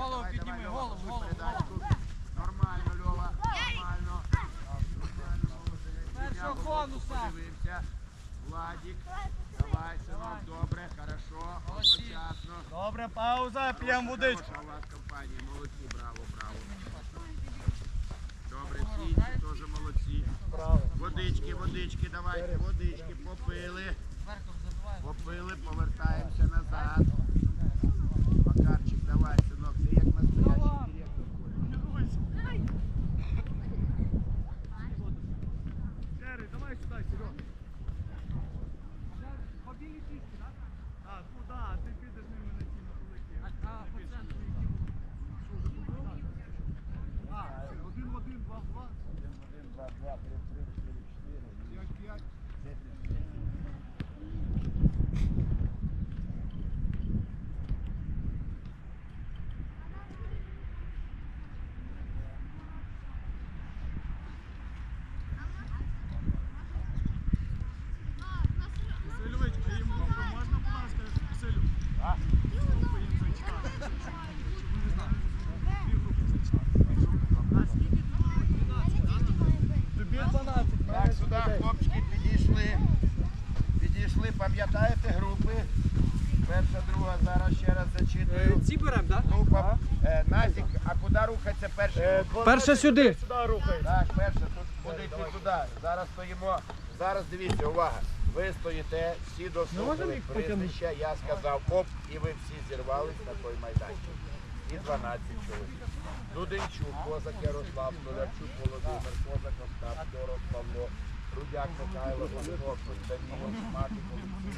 Голову підніми, голову, голову. Нормально, Льова, нормально. Першого конуса. Владик, давай, синок, добре, хорошо, одночасно. Добре, пауза, п'ємо водичку. Хороша у вас компанія, молодці, браво, браво. Добре, всі теж молодці. Водички, водички, давайте, водички, попили. Попили, повертаємося назад. Макарчик, давай, синок, ти як настоящий директор. Серый, давай сюда, Серега. По білій фішки, так? Так, ну так, ти підеш ними на ті на великі. А по центру які були? А, один в один, два в два. Один, два, два, три, три, чотири, чотири. П'ять, п'ять. Васильович, а їм групу можна, будь ласка, Василю? А? Групу їм зачитати. Щоб вони знали, дві групи зачитати. А скільки Тобі 12. Так, сюди хлопчики підійшли. Підійшли, пам'ятаєте групи? Перша, друга, зараз ще раз зачитую. Ці беремо, так? Група. Е, Назік, а куди рухатися перший? Перше сюди. Так, перше, тут буде йти туди. Зараз стоїмо. Зараз дивіться, увага. Ви стоїте, всі дослухали прізвища, я сказав оп, і ви всі зірвались на той майданчик. І 12 чоловік. Дуденчук, Козак Ярослав, Столярчук Володимир, Козак Остап, Дорос Павло, Рудяк Михайло, Головко, Даніло, Смаків,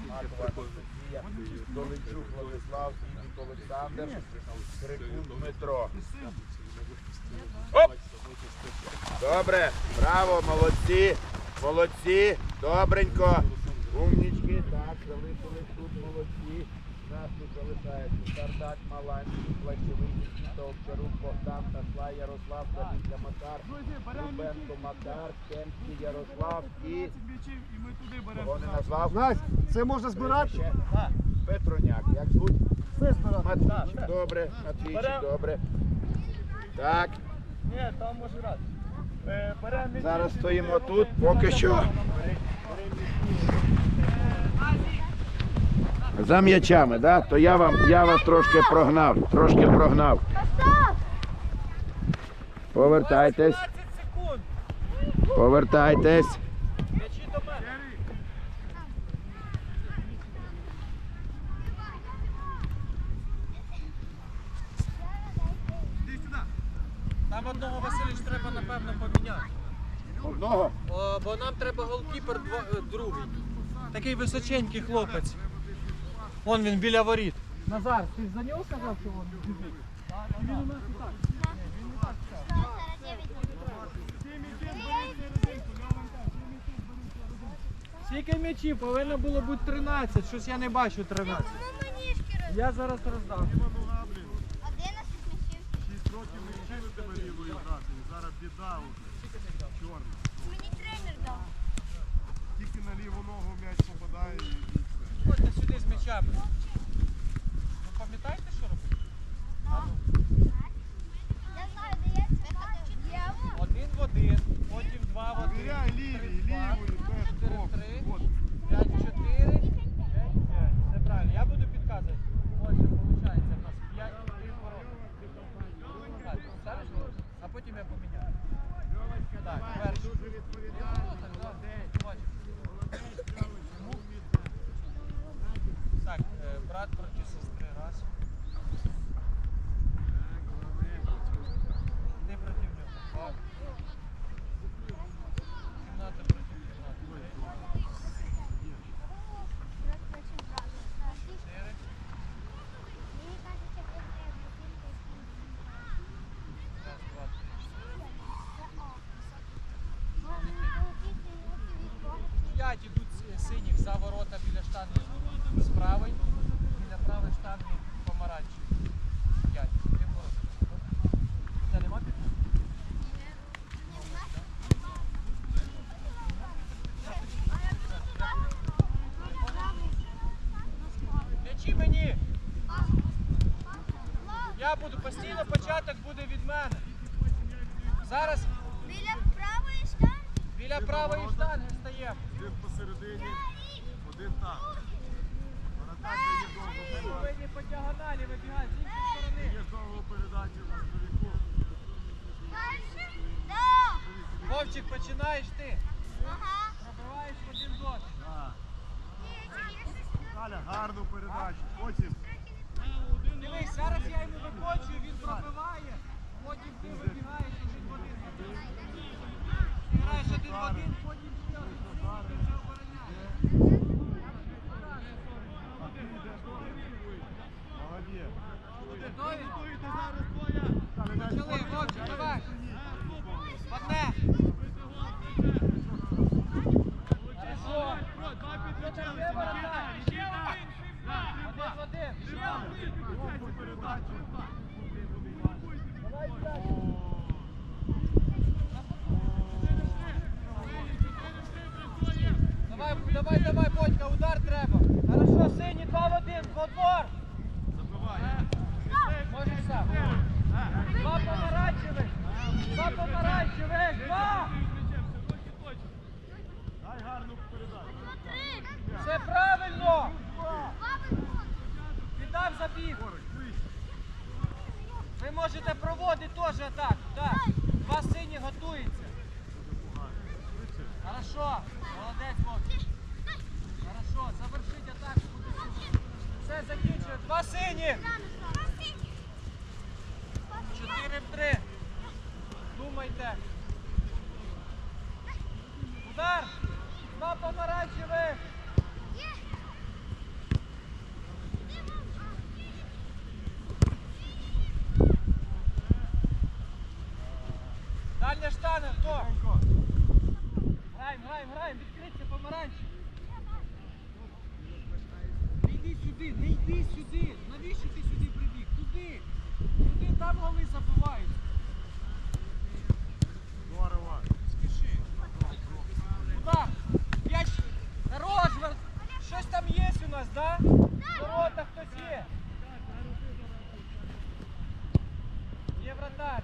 Смакова Анастасія, Долинчук Владислав, Дідік Олександр, Крикун Дмитро. Оп! Добре, браво, молодці, молодці, добренько. Умнічки, так, залишились тут молодці. Нас тут залишається Сардак, Маланський, Плачевий, Нікіта, Овчарук, Богдан, Тасла, Ярослав, Давидка, Макар, Рубенко, Макар, Кемський, Ярослав і... і ми туди беремо. Кого не назвав? Настя, це можна збирати? Петроняк, як звуть? Все збирати. Матвійчик, добре, Матвійчик, добре. Так, Ні, там може грати. Е, зараз стоїмо тут, поки що. За м'ячами, да? то я вам я вас трошки прогнав, трошки прогнав. Повертайтесь, повертайтесь. Височенький хлопець. Вон він біля воріт. Назар, ти за нього сказав, що він біжить? Він у нас і так. Серединку. Скільки м'ячів? Повинно було бути 13, щось я не бачу 13. Я зараз роздам. Сюди Mano. Давай, Саша! давай, давай, Бодька, удар треба. Хорошо, сині, два в один, во дводвор. Забивай. Можеш сам. Два помаранчевих. Два помаранчевих. Два. Дай гарну передачу. Все правильно. Віддав забіг. Ви можете проводити теж граємо, граємо, відкриться помаранчевий. Не йди сюди, не йди сюди. Навіщо ти сюди прибіг? Туди. Туди там голи забивають. Здорово. Спіши. Куди? П'ять. Хорош, щось там є у нас, да? Ворота хтось є. Є вратар.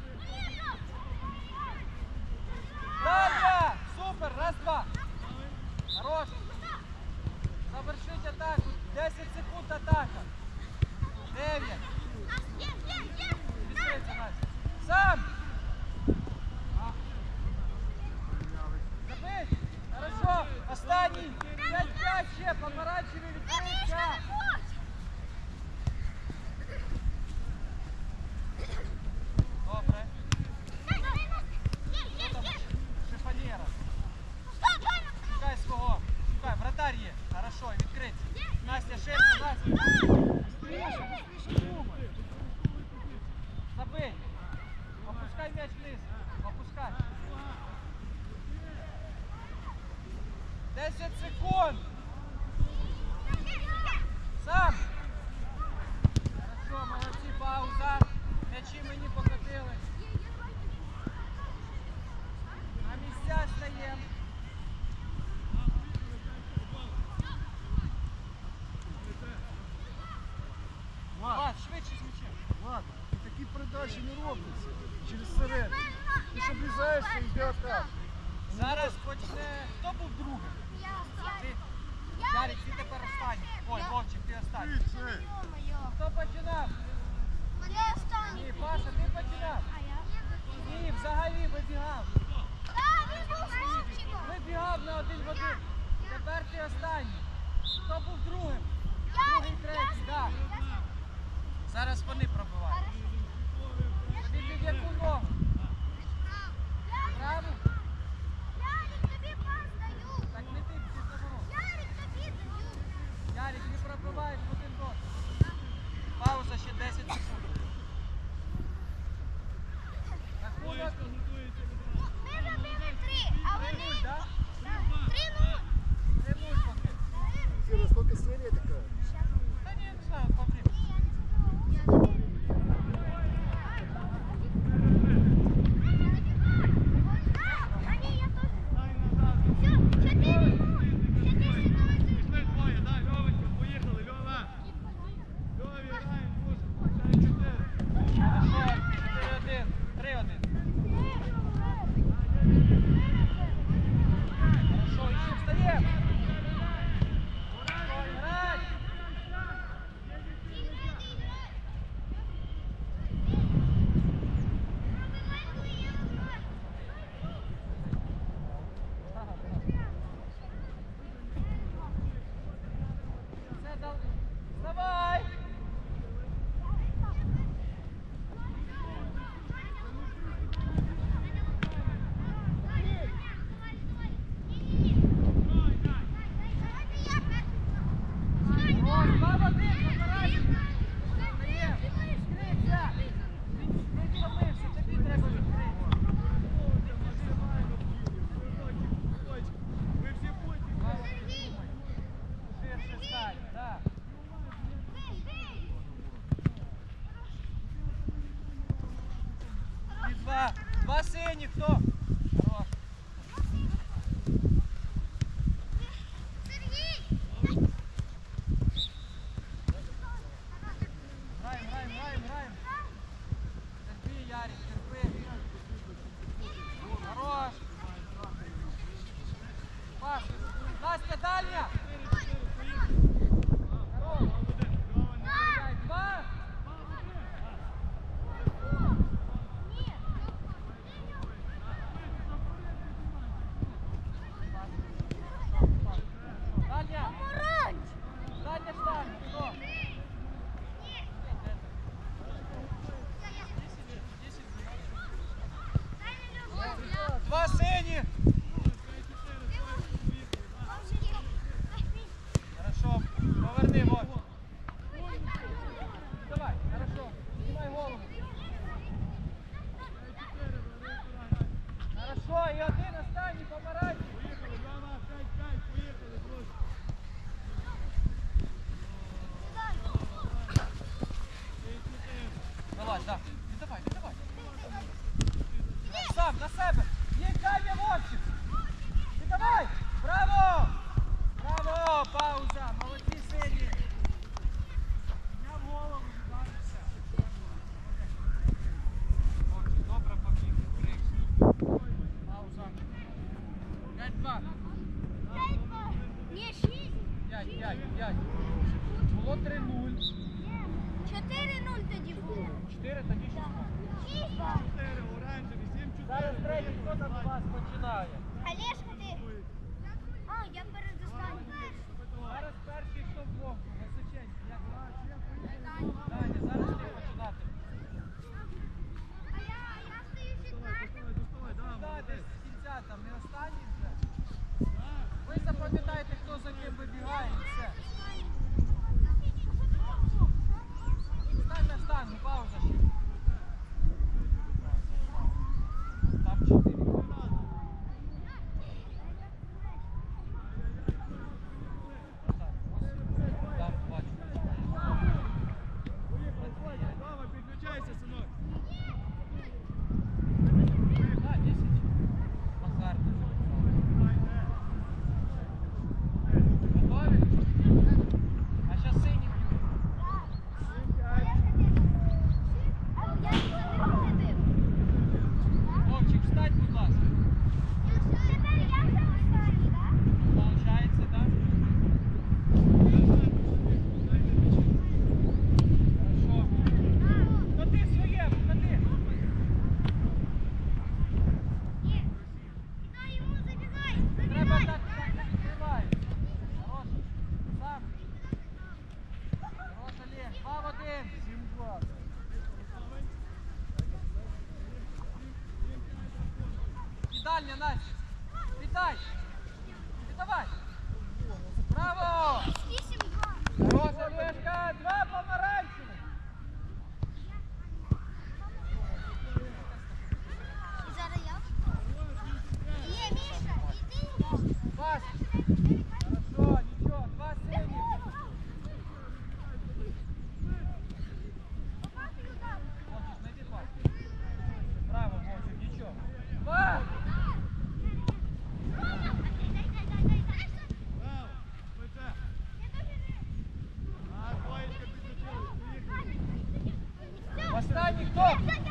Поїхали.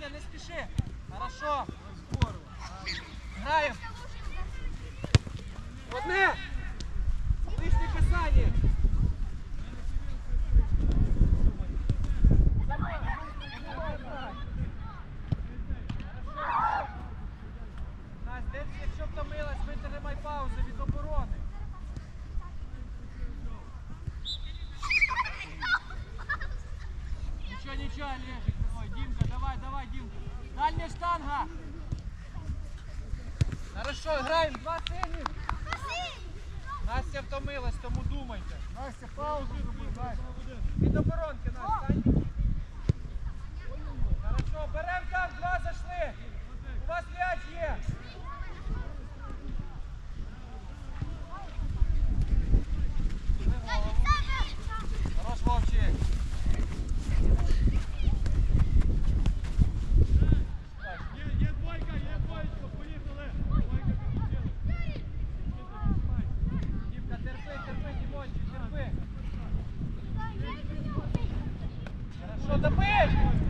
Вибрасуй. Не спіши. Хорошо. Хорошо, добий!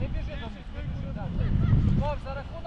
Не біжи до них, не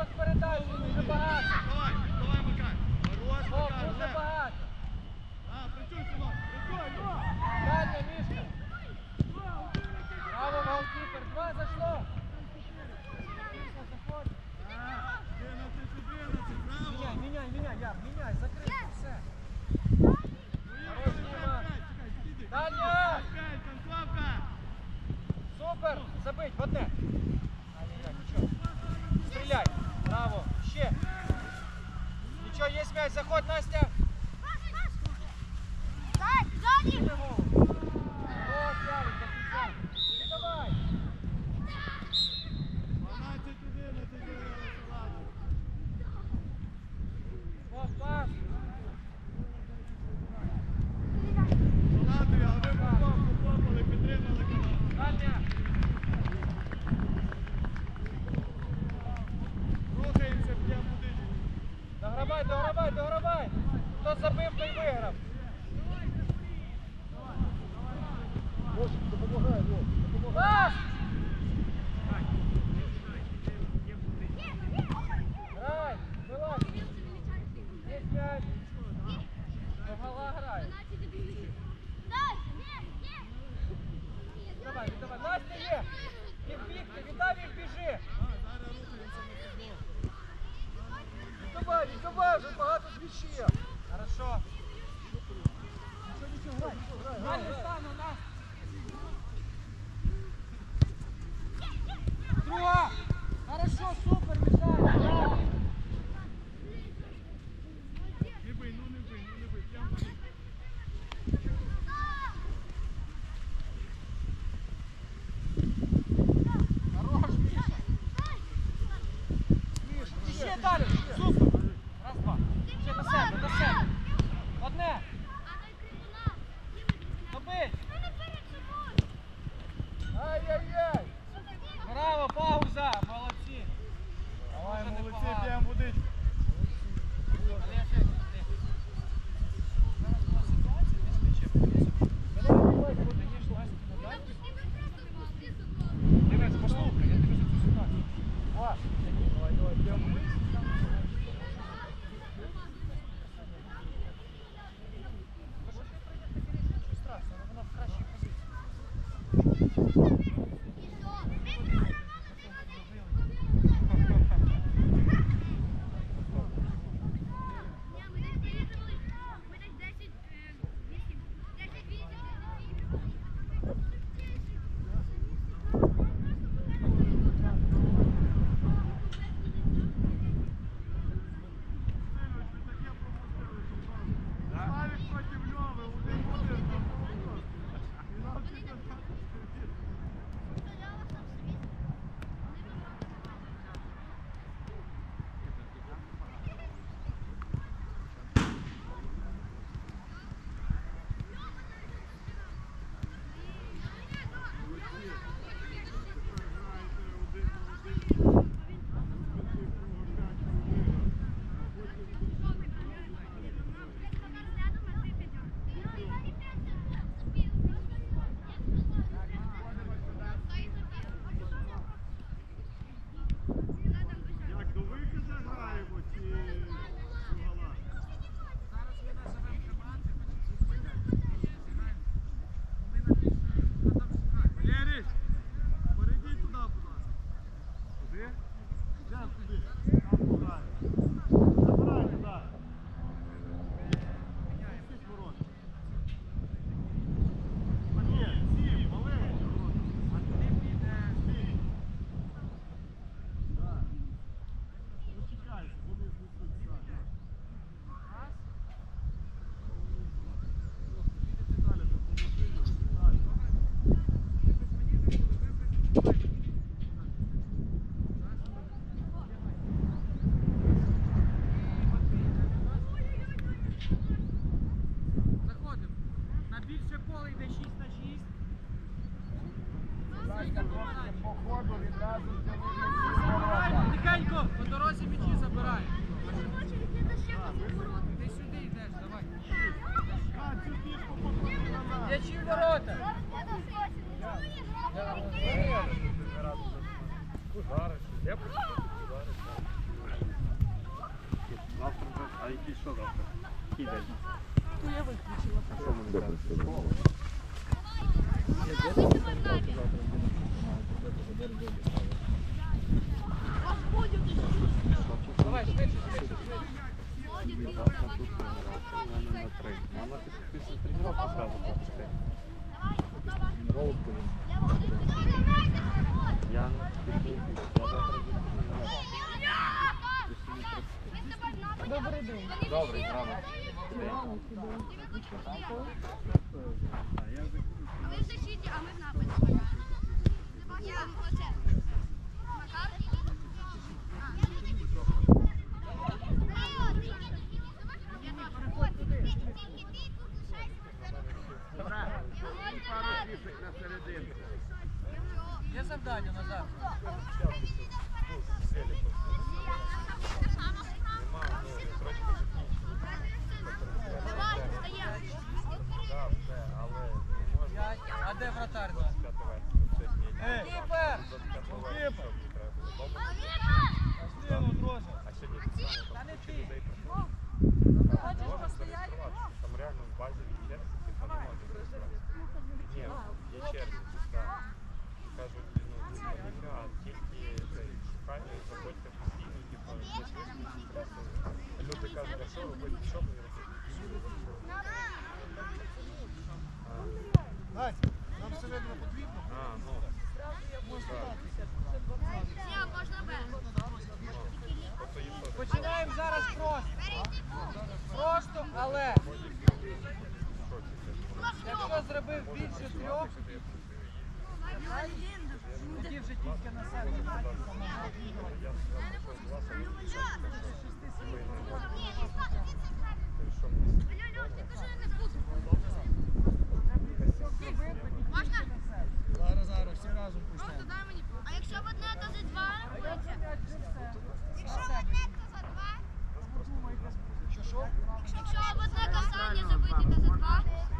Заходимо. На більше поле йде 6 на 6. По ходу відразу Тихенько, по дорозі м'ячі забирай. Ти сюди йдеш, давай. А, цю фішку поклади на нас. М'ячі. Завтра а який що завтра? кидай. Ну я виключила. Давай, швидше, швидше, швидше. Вона після тренування зразу пропускає. Я Добрий день. Добрий, здравствуйте. Ви в а ми в нападі. На. Є завдання назад. Давай, встаємо. П'ять. А трьох, тоді вже тільки на себе. що мені Льоль, ти кажи.